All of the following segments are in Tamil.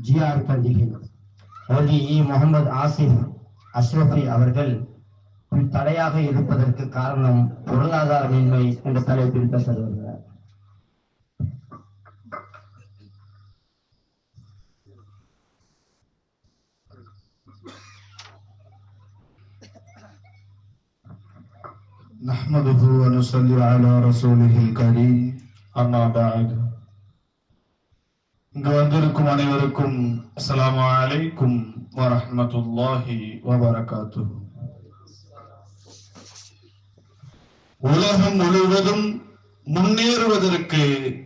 ஜிஆர் பண்டிகை மோடி இ முகமது ஆசிப் அஷ்ரஃபி அவர்கள் தடையாக இருப்பதற்கு காரணம் பொருளாதாரமின்மை என்ற தலைப்பில் பேச வருகிறார் نحمده ونصلي على رسوله الكريم أما بعد இங்கு வந்திருக்கும் அனைவருக்கும் அஸ்லாம் அலைக்கும் வரஹ்மத்துல்லாஹி வபரகாத்து உலகம் முழுவதும் முன்னேறுவதற்கு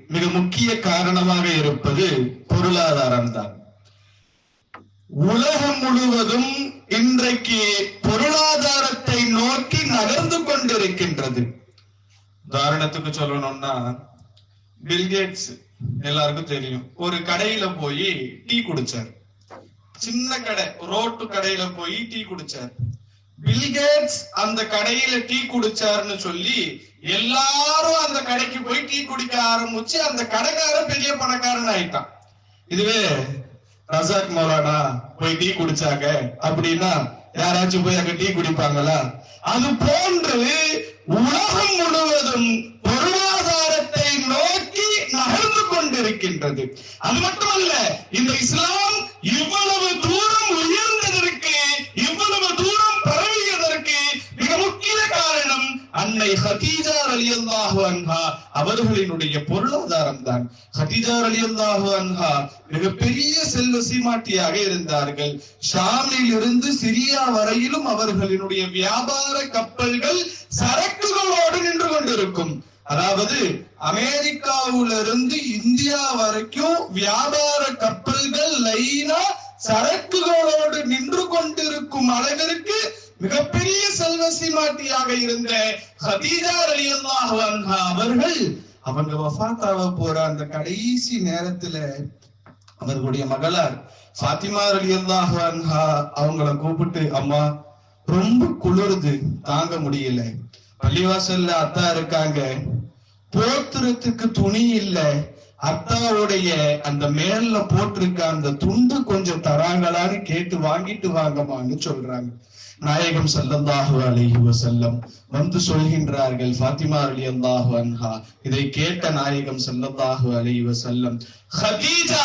மிக முக்கிய காரணமாக இருப்பது பொருளாதாரம்தான். உலகம் முழுவதும் இன்றைக்கு பொருளாதாரத்தை நோக்கி நகர்ந்து கொண்டிருக்கின்றது. உதாரணத்துக்கு சொல்லணும்னா பில்கேட்ஸ் எல்லாருக்கும் தெரியும். ஒரு கடையில போய் டீ குடிச்சார். சின்ன கடை ரோட்டு கடையில போய் டீ குடிச்சார். பில்கேட்ஸ் அந்த கடையில டீ குடிச்சாருன்னு சொல்லி எல்லாரும் அந்த கடைக்கு போய் டீ குடிக்க ஆரம்பிச்சு அந்த கடைக்காரன் பெரிய பணக்காரன் ஆயிட்டான். இதுவே ரசாக் மௌலானா போய் டீ குடிச்சாங்க அப்படின்னா யாராச்சும் போய் அங்க டீ குடிப்பாங்களா? அது போன்று உலகம் முழுவதும் பொருளாதாரத்தை நோக்கி நகர்ந்து கொண்டிருக்கின்றது. அது மட்டுமல்ல இந்த இஸ்லாம் இவ்வளவு தூரம் உயர்ந்ததற்கு இவ்வளவு தூரம் பரவியதற்கு மிக முக்கிய காரணம் அன்னை ஹதீஜா ரலியல்லாஹு அன்ஹா அவர்களினுடைய பொருளாதாரம் தான் ஹதீஜா ரலியல்லாஹு அன்ஹா மிகப்பெரிய செல்வ சீமாட்டியாக இருந்தார்கள். ஷாமில் இருந்து சிரியா வரையிலும் அவர்களினுடைய வியாபார கப்பல்கள் சரக்குகளோடு நின்று கொண்டிருக்கும். அதாவது அமெரிக்காவிலிருந்து இந்தியா வரைக்கும் வியாபார கப்பல்கள் லைனா சரக்குகளோடு நின்று கொண்டிருக்கும் அளவிற்கு மிகப்பெரிய செல்வ சீமாட்டியாக இருந்த ஹதீஜா ரலியல்லாஹு அவர்கள் அவங்க வஃபாத்தாக போற அந்த கடைசி நேரத்துல அவர்களுடைய மகளார் ஃபாத்திமா ரலியல்லாஹு அன்ஹா அவங்கள கூப்பிட்டு அம்மா ரொம்ப குளிருது தாங்க முடியல. பள்ளிவாசல்ல அத்தா இருக்காங்க. போத்திரத்துக்கு துணி இல்லை. அத்தாவுடைய அந்த மேல்ல போட்டிருக்க அந்த துண்டு கொஞ்சம் தராங்களான்னு கேட்டு வாங்கிட்டு வாங்கம்மான்னு சொல்றாங்க. நாயகம் ஸல்லல்லாஹு அலைஹி வசல்லம் வந்து சொல்கின்றார்கள் ஃபாத்திமா அலி அல்லாஹு அன்ஹா. இதை கேட்ட நாயகம் ஸல்லல்லாஹு அலைஹி வசல்லம் ஹதீஜா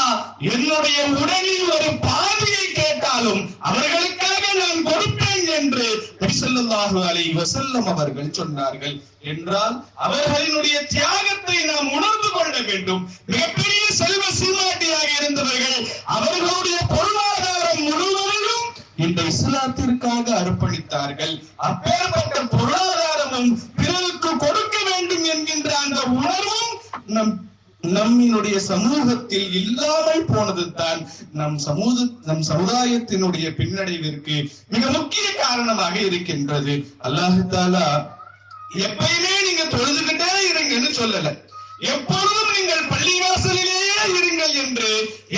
என்னுடைய உடலில் ஒரு பாதியை கேட்டாலும் அவர்களுக்காக நான் கொடுப்பேன் என்று நபிசல்லாஹு ஸல்லல்லாஹு அலைஹி வஸல்லம் அவர்கள் சொன்னார்கள். என்றால் அவர்களினுடைய தியாகத்தை நாம் உணர்ந்து கொள்ள வேண்டும். மிகப்பெரிய செல்வ சீமாட்டியாக இருந்தவர்கள் அவர்களுடைய பொருளாதாரம் முழுவதும் இந்த இஸ்லாத்திற்காக அர்ப்பணித்தார்கள் அப்பேற்பட்ட பொருளாதாரமும் பிறருக்கு கொடுக்க வேண்டும் என்கின்ற அந்த உணர்வும் நம் நம்மினுடைய சமூகத்தில் இல்லாமல் போனதுதான் நம் சமூக நம் சமுதாயத்தினுடைய பின்னடைவிற்கு மிக முக்கிய காரணமாக இருக்கின்றது. அல்லாஹு தாலா எப்பயுமே நீங்க தொழுதுகிட்டே இருங்கன்னு சொல்லல. எப்பொழுதும் நீங்கள் பள்ளிவாசலிலேயே இருங்கள் என்று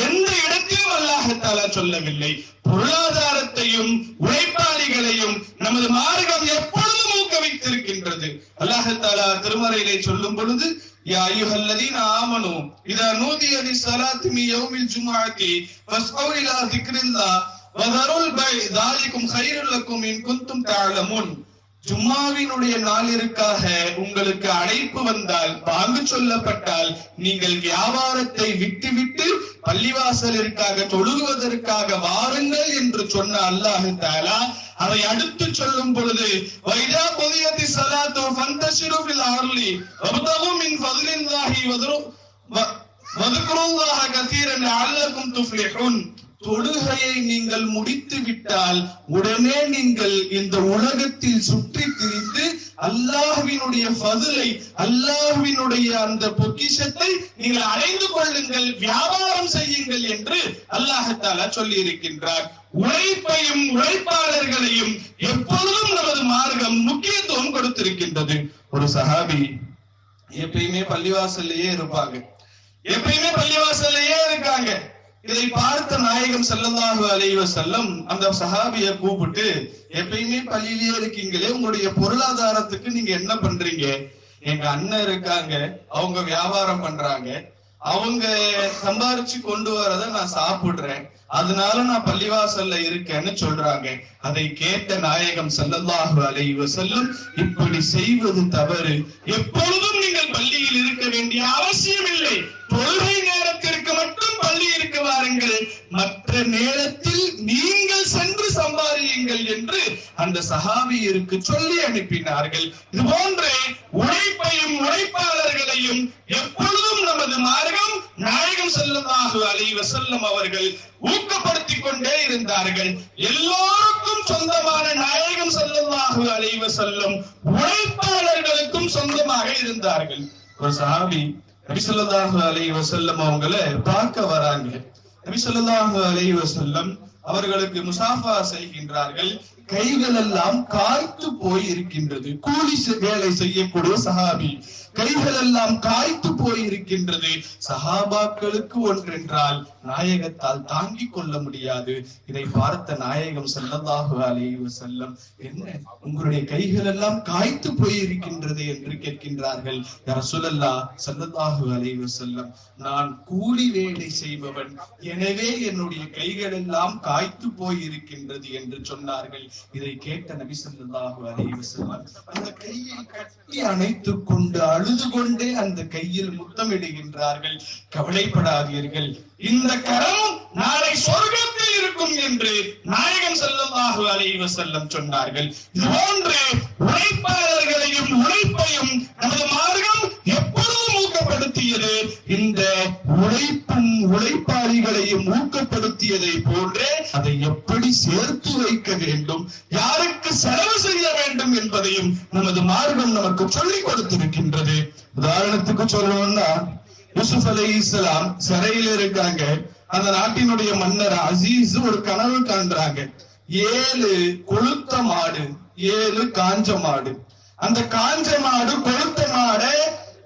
எந்த இடத்திலும் அல்லாஹத்தாலா சொல்லவில்லை. பொருளாதாரத்தையும் உழைப்பா உழைப்பாளிகளையும் நமது மார்க்கம் எப்பொழுதும் ஊக்குவித்திருக்கின்றது. அல்லாஹத்தாலா திருமறையிலே சொல்லும் பொழுது يا ஜும்மாவினுடைய நாளிற்காக உங்களுக்கு அழைப்பு வந்தால் பாங்கு சொல்லப்பட்டால் நீங்கள் வியாபாரத்தை விட்டுவிட்டு பள்ளிவாசலிற்காக தொழுகுவதற்காக வாருங்கள் என்று சொன்ன அல்லாஹு தாலா அதை அடுத்து சொல்லும் பொழுது வைதா புதியதி சலாத்து ஃபந்தஷிரு ஃபில் தொழுகையை நீங்கள் முடித்து விட்டால் உடனே நீங்கள் இந்த உலகத்தில் சுற்றி திரிந்து அல்லாஹ்வினுடைய பதிலை அல்லாஹ்வினுடைய அந்த பொக்கிஷத்தை நீங்கள் அடைந்து கொள்ளுங்கள் வியாபாரம் செய்யுங்கள் என்று அல்லாஹத்தாலா சொல்லி இருக்கின்றார் உழைப்பையும் உழைப்பாளர்களையும் எப்பொழுதும் நமது மார்க்கம் முக்கியத்துவம் கொடுத்திருக்கின்றது. ஒரு சஹாபி எப்பயுமே பள்ளிவாசல்லையே இருப்பாங்க. எப்பயுமே பள்ளிவாசல்லையே இருக்காங்க. இதை பார்த்த நாயகம் ஸல்லல்லாஹு அலைவ செல்லம் அந்த சஹாபிய கூப்பிட்டு எப்பயுமே பள்ளியிலேயே இருக்கீங்களே உங்களுடைய பொருளாதாரத்துக்கு நீங்க என்ன பண்றீங்க? எங்க அண்ணன் இருக்காங்க அவங்க வியாபாரம் பண்றாங்க. அவங்க சம்பாரிச்சு கொண்டு வரத நான் சாப்பிடுறேன். அதனால நான் பள்ளிவாசல்ல இருக்கேன்னு சொல்றாங்க. அதை கேட்ட நாயகம் ஸல்லல்லாஹு அலைவ செல்லும் இப்படி செய்வது தவறு. எப்பொழுதும் நீங்கள் பள்ளியில் இருக்க வேண்டிய அவசியம் இல்லை. தொழுகை நேரத்திற்கு மட்டும் பள்ளி இருக்கு வாருங்கள். மற்ற நேரத்தில் நீங்கள் சென்று சம்பாதியுங்கள் என்று அந்த சஹாபியருக்கு சொல்லி அனுப்பினார்கள். இது போன்ற உழைப்பையும் உழைப்பாளர்களையும் எப்பொழுதும் நமது மார்க்கம் நாயகம் செல்லமாக அலைஹி செல்லும் அவர்கள் ஊக்கப்படுத்திக் கொண்டே இருந்தார்கள். எல்லோருக்கும் சொந்தமான நாயகம் செல்லமாக அலைஹி செல்லும் உழைப்பாளர்களுக்கும் சொந்தமாக இருந்தார்கள். ஒரு சஹாபி நபிசல்லாஹு ஸல்லல்லாஹு வசல்லம் அவங்களை அவங்கள பார்க்க வராங்க. நபிசல்லாஹு ஸல்லல்லாஹு வசல்லம் அவர்களுக்கு முசாஃபா செய்கின்றார்கள். கைகள் எல்லாம் காய்த்து போய் இருக்கின்றது கூலி வேலை செய்யக்கூடிய சஹாபி. கைகள் எல்லாம் காய்த்து போய் இருக்கின்றது சஹாபாக்களுக்கு ஒன்றென்றால் நாயகத்தால் தாங்கிக் கொள்ள முடியாது. இதை பார்த்த நாயகம் ஸல்லல்லாஹு அலைவு செல்லம் என்ன? உங்களுடைய கைகள் எல்லாம் காய்த்து போய் இருக்கின்றது என்று கேட்கின்றார்கள். ரசூலல்லா ரசூலல்லாஹ் அலைவு செல்லம் நான் கூலி வேலை செய்பவன். எனவே என்னுடைய கைகள் எல்லாம் காய்த்து போய் இருக்கின்றது என்று சொன்னார்கள். இதை கேட்ட நபி ஸல்லல்லாஹு அலைஹி வஸல்லம் அந்த கையை கட்டி அணைத்துக் கொண்டு அழுது கொண்டே அந்த கையில் முத்தமிடுகின்றார்கள். கவலைப்படாதீர்கள். இந்த கரம் நாளை சொர்க்கத்தில் இருக்கும் என்று நாயகன் ஸல்லல்லாஹு அலைவ செல்லம் சொன்னார்கள். இது போன்று உழைப்பாளர்களையும் உழைப்பையும் நமது மார்க்க இந்த உழைப்பும் உழைப்பாளிகளையும் ஊக்கப்படுத்தியதை போன்றே அதை எப்படி சேர்த்து வைக்க வேண்டும் யாருக்கு செலவு செய்ய வேண்டும் என்பதையும் நமது மார்க்கம் நமக்கு சொல்லிக் கொடுத்திருக்கின்றது. உதாரணத்துக்கு சொல்லணும்னா யூசுப் அலி இஸ்லாம் சிறையில் இருக்காங்க. அந்த நாட்டினுடைய மன்னர் அசீஸ் ஒரு கனவு காண்றாங்க. ஏழு கொளுத்த மாடு ஏழு காஞ்ச மாடு. அந்த காஞ்ச மாடு கொளுத்த மாடை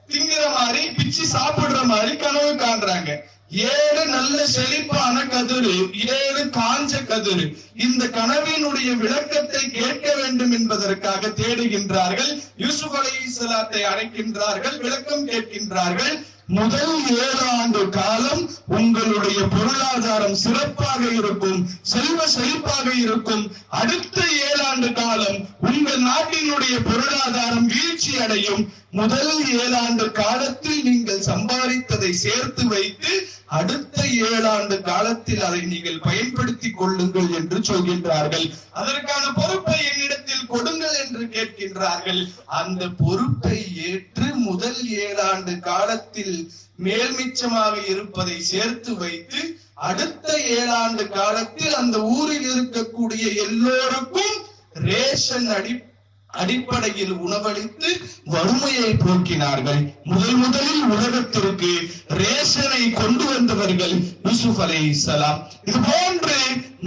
திங்கிற மாதிரி பிச்சு சாப்பிடுற மாதிரி கனவு காண்றாங்க. ஏழு நல்ல செழிப்பான கதிரு ஏழு காஞ்ச கதிரு. இந்த கனவினுடைய விளக்கத்தை கேட்க வேண்டும் என்பதற்காக தேடுகின்றார்கள். யூசுப் அலைஹிஸ்ஸலாத்தை அழைக்கின்றார்கள் விளக்கம் கேட்கின்றார்கள். முதல் ஏழு ஆண்டு காலம் உங்களுடைய பொருளாதாரம் சிறப்பாக இருக்கும் செல்வ செழிப்பாக இருக்கும். அடுத்த ஏழாண்டு காலம் உங்கள் நாட்டினுடைய பொருளாதாரம் வீழ்ச்சி அடையும் முதல் ஏழாண்டு காலத்தில் நீங்கள் சம்பாதித்ததை சேர்த்து வைத்து அடுத்த ஏழாண்டு காலத்தில் அதை நீங்கள் பயன்படுத்திக் கொள்ளுங்கள் என்று சொல்கின்றார்கள். அதற்கான பொறுப்பை என்னிடத்தில் கொடுங்கள் என்று கேட்கின்றார்கள். அந்த பொறுப்பை ஏற்று முதல் ஏழாண்டு காலத்தில் மேல்மிச்சமாக இருப்பதை சேர்த்து வைத்து அடுத்த ஏழாண்டு காலத்தில் அந்த ஊரில் இருக்கக்கூடிய எல்லோருக்கும் ரேஷன் அடி அடிப்படையில் உணவளித்து வறுமையை போக்கினார்கள். முதல் முதலில் உலகத்திற்கு ரேஷனை கொண்டு வந்தவர்கள் யூசுப் அலை இஸ்லாம் இது போன்று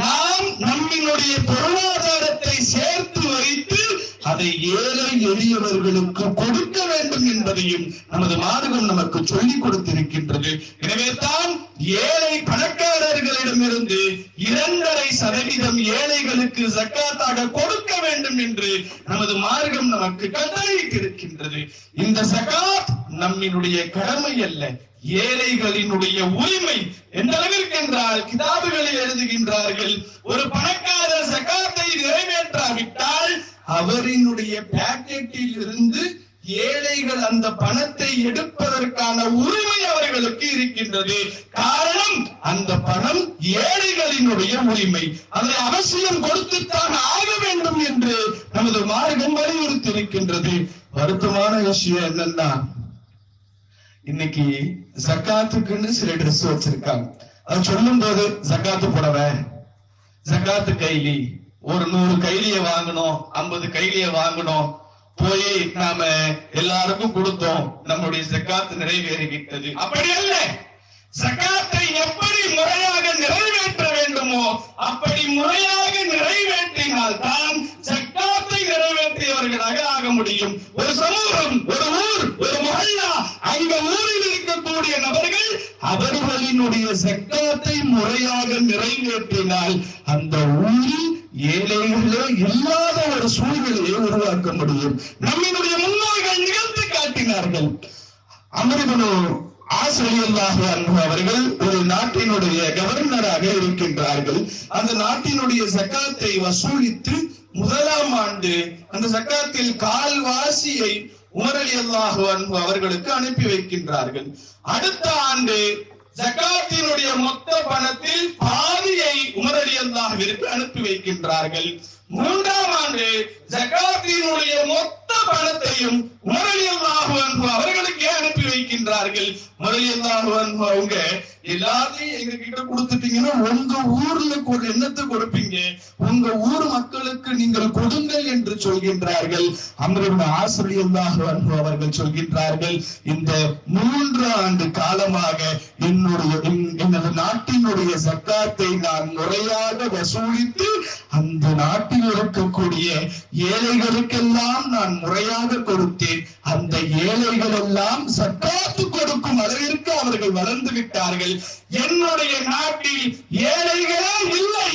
நாம் நம்மினுடைய பொருளாதாரத்தை சேர்த்து வைத்து அதை ஏழை எளியவர்களுக்கு கொடுக்க வேண்டும் என்பதையும் நமது மார்க்கம் நமக்கு சொல்லிக் கொடுத்திருக்கின்றது. எனவே தான் ஏழை பணக்காரர்களிடமிருந்து இரண்டரை சதவீதம் அவர்களுக்கு சக்காத்தாக கொடுக்க வேண்டும் என்று நமது மார்க்கம் நமக்கு கட்டளையிட்டிருக்கின்றது இந்த ஜகாத் நம்மினுடைய கடமை அல்ல ஏழைகளினுடைய உரிமை. எந்த அளவிற்கு என்றால் கிதாபுகளில் எழுதுகின்றார்கள். ஒரு பணக்காரர் ஜகாத்தை நிறைவேற்றாவிட்டால் அவரினுடைய பேக்கெட்டில் இருந்து ஏழைகள் அந்த பணத்தை எடுப்பதற்கான உரிமை அவர்களுக்கு இருக்கின்றது. காரணம் அந்த பணம் ஏழைகளினுடைய உரிமை. அதை அவசியம் கொடுத்துத்தான் ஆக வேண்டும் என்று நமது மார்க்கம் வலியுறுத்தி இருக்கின்றது வருத்தமான விஷயம் என்னன்னா இன்னைக்கு ஜக்காத்துக்குன்னு சில ட்ரெஸ் வச்சிருக்காங்க. அது சொல்லும் போது ஜக்காத்து புடவை ஜக்காத்து கைலி. ஒரு நூறு கைலிய வாங்கணும் ஐம்பது கைலிய வாங்கணும். போய் நாம எல்லாருக்கும் கொடுத்தோம். நம்முடைய ஜக்காத்து நிறைவேறிவிட்டது. அப்படி அல்ல ஜக்காத்தை எப்படி முறையாக நிறைவேற்ற வேண்டுமோ அப்படி முறையாக நிறைவேற்றினால் தான் ஜக்காத்தை நிறைவேற்றியவர்களாக ஆக முடியும். ஒரு சமூகம் ஒரு ஊர் ஒரு மகல்லா அந்த ஊரில் இருக்கக்கூடிய நபர்கள் அவர்களினுடைய சக்காத்தை முறையாக நிறைவேற்றினால் அந்த ஊரில் ஏழைகளே இல்லாத ஒரு சூழ்நிலையை உருவாக்க முடியும் நம்மினுடைய முன்னோர்கள் நிகழ்த்தி காட்டினார்கள். அமிர்தனு ஆசிரியர்களாக அவர்கள் ஒரு நாட்டினுடைய கவர்னராக இருக்கின்றார்கள். அந்த நாட்டினுடைய சக்காத்தை வசூலித்து முதலாம் ஆண்டு அந்த சக்காத்தில் கால்வாசியை உமர் அலி அல்லாஹு அவர்களுக்கு அனுப்பி வைக்கின்றார்கள். அடுத்த ஆண்டு ஜகாத்தினுடைய மொத்த பணத்தில் பாதியை உமர் அனுப்பி வைக்கின்றார்கள். மூன்றாம் ஆண்டு ஜகாத்தினுடைய மொத்த பாடத்தையும் உமர் அலி அல்லாஹு அவர்களுக்கே அனுப்பி வைக்கின்றார்கள். உமர் அலி அவங்க எல்லாத்தையும் எங்க கிட்ட கொடுத்துட்டீங்கன்னா உங்க ஊர்ல என்னத்தை கொடுப்பீங்க? உங்க ஊர் மக்களுக்கு நீங்கள் கொடுங்கள் என்று சொல்கின்றார்கள். அமருடைய ஆசிரியர்களாக அன்ஹு அவர்கள் சொல்கின்றார்கள் இந்த மூன்று ஆண்டு காலமாக என்னுடைய எனது நாட்டினுடைய சக்காத்தை நான் முறையாக வசூலித்து அந்த நாட்டில் இருக்கக்கூடிய ஏழைகளுக்கெல்லாம் நான் முறையாக கொடுத்தேன். அந்த ஏழைகள் எல்லாம் சக்காத்து கொடுக்கும் அளவிற்கு அவர்கள் வளர்ந்து விட்டார்கள். என்னுடைய நாட்டில் ஏழைகளே இல்லை.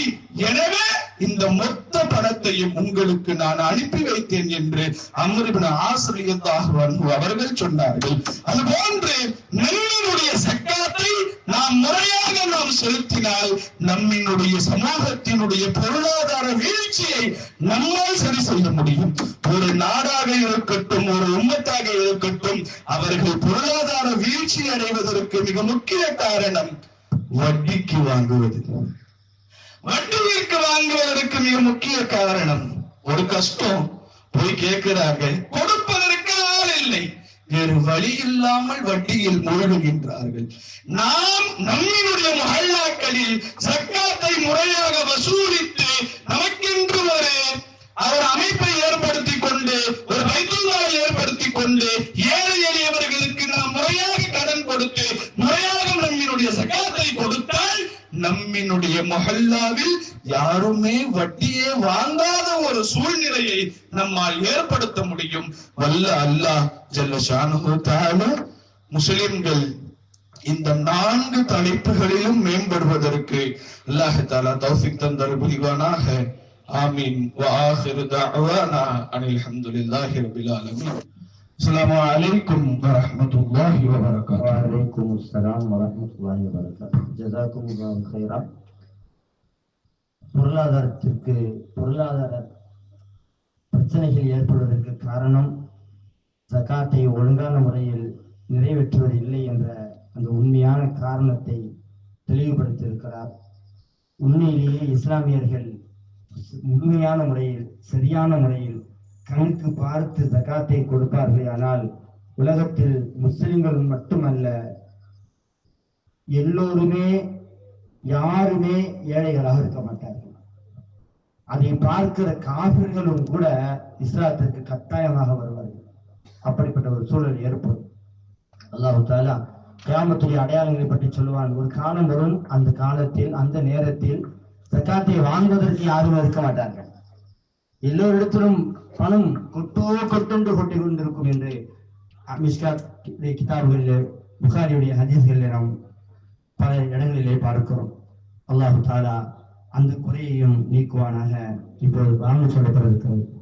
எனவே இந்த மொத்த பணத்தையும் உங்களுக்கு நான் அனுப்பி வைத்தேன் என்று அமருபின் ஆசிரியத்தாக அவர்கள் சொன்னார்கள். அதுபோன்று நம்மினுடைய சக்காத்தை நாம் முறையாக நாம் செலுத்தினால் நம்மினுடைய சமூகத்தினுடைய பொருளாதார வீழ்ச்சியை நம்மால் சரி செய்ய முடியும். ஒரு நாடாக இருக்கட்டும் ஒரு உம்மத்தாக இருக்கட்டும் அவர்கள் பொருளாதார வீழ்ச்சி அடைவதற்கு மிக முக்கிய காரணம் வட்டிக்கு வாங்குவது. வட்டி வாங்குவதற்கு மிக முக்கிய காரணம் ஒரு கஷ்டம். போய் கேட்கிறார்கள் கொடுப்பதற்கு ஆள் இல்லை. வேறு வழி இல்லாமல் வட்டியில் மூழ்குகின்றார்கள். நாம் நம்மினுடைய மஹல்லாக்களில் சக்காத்தை முறையாக வசூலித்து நமக்கென்று ஒரு அவர் அமைப்பு நம்மினுடைய மொஹல்லாவில் யாருமே வட்டியே வாங்காத ஒரு சூழ்நிலையை நம்மால் ஏற்படுத்த முடியும் வல்ல அல்லாஹ் ஜல்ல ஷானுஹு தஆலா முஸ்லிம்கள் இந்த நான்கு தலைப்புகளிலும் மேம்படுவதற்கு அல்லாஹ் தாலா தௌஃபிக் தந்தர் புரிவானாக ஆமீன் وآخر دعوانا أن الحمد لله رب العالمين السلام عليكم ورحمة الله وبركاته وعليكم السلام ورحمة الله وبركاته ஜஸாக்கும் அல்லாஹ் خيرا பொருளாதாரத்திற்கு பொருளாதார பிரச்சனைகள் ஏற்படுவதற்கு காரணம் ஜகாத்தை ஒழுங்கான முறையில் நிறைவேற்றுவது இல்லை என்ற அந்த உண்மையான காரணத்தை தெளிவுபடுத்தியிருக்கிறார். உண்மையிலேயே இஸ்லாமியர்கள் உண்மையான முறையில் சரியான முறையில் கணக்கு பார்த்து ஜகாத்தை கொடுப்பார்கள் ஆனால் உலகத்தில் முஸ்லிம்கள் மட்டுமல்ல எல்லோருமே யாருமே ஏழைகளாக இருக்க மாட்டார்கள். அதை பார்க்கிற காவிர்களும் கூட இஸ்லாத்திற்கு கட்டாயமாக வருவார்கள். அப்படிப்பட்ட ஒரு சூழல் ஏற்படும். அல்லாஹு தாலா கிராமத்துடைய அடையாளங்களை பற்றி சொல்லுவான். ஒரு காலம் வரும் அந்த காலத்தில் அந்த நேரத்தில் சக்காத்தை வாங்குவதற்கு யாரும் இருக்க மாட்டார்கள். எல்லோரிடத்திலும் பணம் கொட்டோ கொட்டென்று கொட்டி கொண்டிருக்கும் என்று மிஸ்காத் கிதாபுகளில் புகாரியுடைய ஹதீஸ்களில் நாம் பல இடங்களிலே பார்க்கிறோம். அல்லாஹு தாலா அந்த குறையையும் நீக்குவானாக. இப்போது வாங்க சொல்லப்பட்டிருக்கிறது